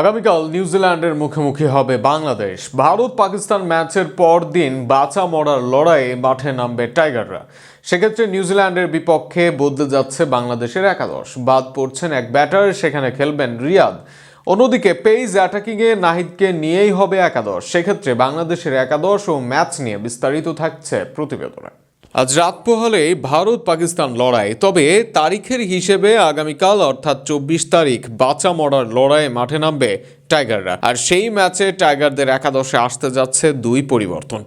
আগামীকাল নিউজিল্যান্ডের মুখোমুখি হবে বাংলাদেশ। ভারত পাকিস্তান ম্যাচের পর দিন বাঁচা মরার লড়াইয়ে মাঠে নামবে টাইগাররা। সেক্ষেত্রে নিউজিল্যান্ডের বিপক্ষে বদলে যাচ্ছে বাংলাদেশের একাদশ। বাদ পড়ছেন এক ব্যাটার, সেখানে খেলবেন রিয়াদ। অন্যদিকে পেইজ অ্যাটাকিংয়ে নাহিদকে নিয়েই হবে একাদশ। সেক্ষেত্রে বাংলাদেশের একাদশ ও ম্যাচ নিয়ে বিস্তারিত থাকছে প্রতিবেদনে। আজ রাত পোহালে ভারত পাকিস্তান লড়াই, তবে তারিখের হিসেবে আগামীকাল, অর্থাৎ চব্বিশ তারিখ, বাঁচা মরার লড়াইয়ে মাঠে নামবে টাইগাররা। আর সেই ম্যাচে টাইগারদের একাদশে আসতে যাচ্ছে দুই পরিবর্তন।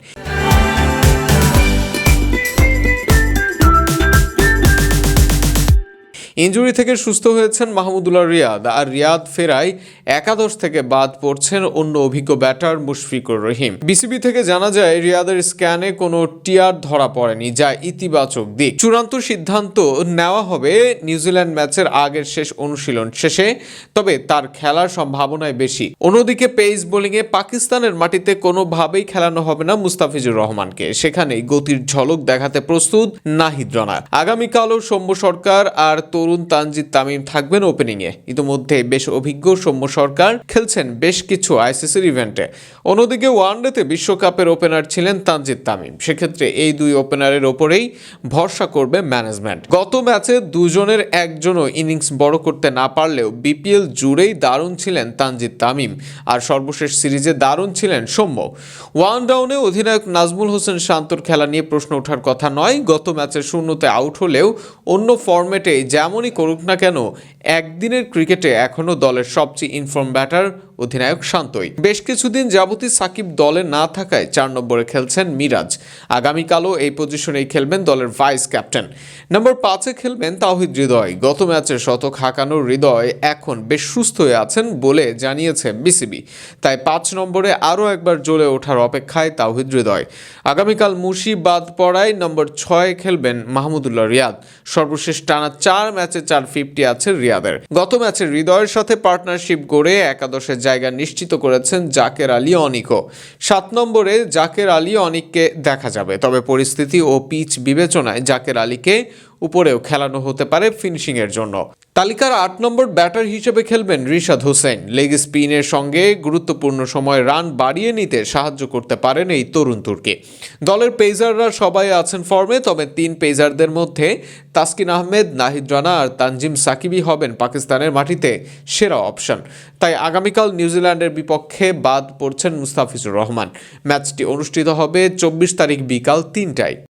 ইঞ্জুরি থেকে সুস্থ হয়েছেন মাহমুদুল্লাহ রিয়াদ, আর রিয়াদ ফেরায় একাদশ থেকে বাদ পড়ছেন অন্য অভিজ্ঞ ব্যাটার মুশফিকুর রহিম। বিসিবি থেকে জানা যায়, রিয়াদের স্ক্যানে কোনো টিয়ার ধরা পড়েনি, যা ইতিবাচক দিক। চূড়ান্ত সিদ্ধান্ত নেওয়া হবে নিউজিল্যান্ড ম্যাচের আগের শেষ অনুশীলন শেষে, তবে তার খেলার সম্ভাবনায় বেশি। অন্যদিকে পেস বোলিংয়ে পাকিস্তানের মাটিতে কোনোভাবেই খেলানো হবে না মুস্তাফিজুর রহমানকে। সেখানেই গতির ঝলক দেখাতে প্রস্তুত নাহিদ রানা। আগামীকালও সৌম্য সরকার আর তরুণ তানজিদ তামিম থাকবেন ওপেনিংয়ে। ইতিমধ্যে বেশ অভিজ্ঞ সৌম্য সরকার খেলছেন বেশ কিছু আইসিসির ইভেন্টে। অন্যদিকে ওয়ানডেতে বিশ্বকাপের ওপেনার ছিলেন তানজিদ তামিম। সেক্ষেত্রে এই দুই ওপেনারের ওপরেই ভরসা করবে ম্যানেজমেন্ট। গত ম্যাচে দুজনের একজনও ইনিংস বড় করতে না পারলেও বিপিএল জুড়েই দারুণ ছিলেন তানজিদ তামিম আর সর্বশেষ সিরিজে দারুণ ছিলেন সৌম্য। ওয়ান ডাউনে অধিনায়ক নাজমুল হোসেন শান্তর খেলা নিয়ে প্রশ্ন ওঠার কথা নয়। গত ম্যাচে শূন্যতে আউট হলেও অন্য ফরম্যাটে যেমনই করুক না কেন একদিনের ক্রিকেটে এখনও দলের সবচেয়ে ইনফর্ম ব্যাটার অধিনায়ক শান্তই। বেশ কিছুদিন যাবতই সাকিব দলে না থাকায় চার নম্বরে খেলছেন মিরাজ। আগামীকালও এই পজিশনেই খেলবেন দলের ভাইস ক্যাপ্টেন। নম্বর পাঁচে খেলবেন তাওহিদ হৃদয়। গত ম্যাচে শতক হাঁকানোর হৃদয় এখন বেশ সুস্থ হয়ে আছেন বলে জানিয়েছে বিসিবি। তাই পাঁচ নম্বরে আরও একবার জ্বলে ওঠার অপেক্ষায় তাওহিদ হৃদয়। আগামীকাল মুশি বাদ পড়ায় নম্বর ছয়ে খেলবেন মাহমুদুল্লাহ রিয়াদ। সর্বশেষ টানা চার ম্যাচে চার ফিফটি আছে রিয়াদের। গত ম্যাচে হৃদয়ের সাথে পার্টনারশিপ গড়ে একাদশের জায়গা নিশ্চিত করেছেন জাকের আলী অনিকও। সাত নম্বরে জাকের আলী অনিককে দেখা যাবে। তবে পরিস্থিতি ও পিচ বিবেচনায় জাকের আলীকে উপরেও খেলানো হতে পারে ফিনিশিংয়ের জন্য। তালিকার আট নম্বর ব্যাটার হিসেবে খেলবেন রিশাদ হোসেন। লেগ স্পিনের সঙ্গে গুরুত্বপূর্ণ সময় রান বাড়িয়ে নিতে সাহায্য করতে পারেন এই তরুণ তুর্কি। দলের পেজাররা সবাই আছেন ফর্মে, তবে তিন পেজারদের মধ্যে তাসকিন আহমেদ, নাহিদ রানা আর তানজিম সাকিবই হবেন পাকিস্তানের মাটিতে সেরা অপশন। তাই আগামীকাল নিউজিল্যান্ডের বিপক্ষে বাদ পড়ছেন মুস্তাফিজুর রহমান। ম্যাচটি অনুষ্ঠিত হবে চব্বিশ তারিখ বিকাল তিনটায়।